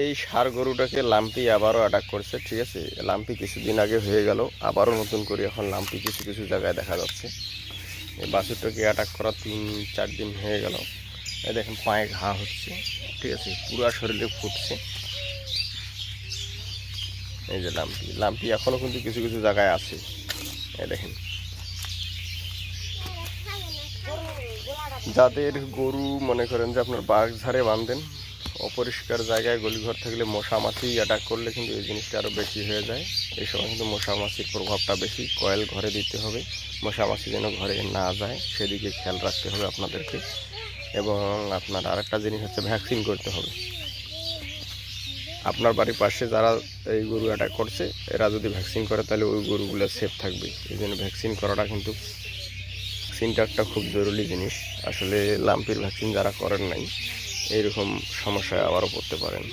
এই সার গরুটাকে লাম্পি আবারও অ্যাটাক করছে, ঠিক আছে? লাম্পি কিছুদিন আগে হয়ে গেল, আবারও নতুন করে এখন লাম্পি কিছু কিছু জায়গায় দেখা যাচ্ছে। এই বাছুরটাকে অ্যাটাক করা তিন, চার দিন হয়ে গেল। এই দেখেন, পায়ে ঘা হচ্ছে, ঠিক আছে? পুরো শরীরে ফুটছে। এই যে লাম্পি লাম্পি এখনও কিন্তু কিছু কিছু জায়গায় আছে। এই দেখেন। যাদের গরু মনে করেন যে আপনার বাঘ ঝাড়ে বাঁধেন অপরিষ্কার জায়গায় গলিঘর থাকলে মশা মাছি অ্যাটাক করলে কিন্তু এই জিনিসটা আরও বেশি হয়ে যায়। এই সময় কিন্তু মশা মাছির প্রভাবটা বেশি। কয়েল ঘরে দিতে হবে। মশা মাছি যেন ঘরে না যায়, সেদিকে খেয়াল রাখতে হবে আপনাদেরকে। এবং আপনার আরেকটা জিনিস হচ্ছে ভ্যাকসিন করতে হবে। আপনার বাড়ির পাশে যারা এই গরু অ্যাটাক করছে, এরা যদি ভ্যাকসিন করে, তাহলে ওই গরুগুলো সেফ থাকবে। এই জন্য ভ্যাকসিন করাটা কিন্তু ভ্যাকসিনটা একটা খুব জরুরি জিনিস। আসলে লাম্পির ভ্যাকসিন যারা করেন নাই এইরকম সমস্যায় আবারও পড়তে পারেন।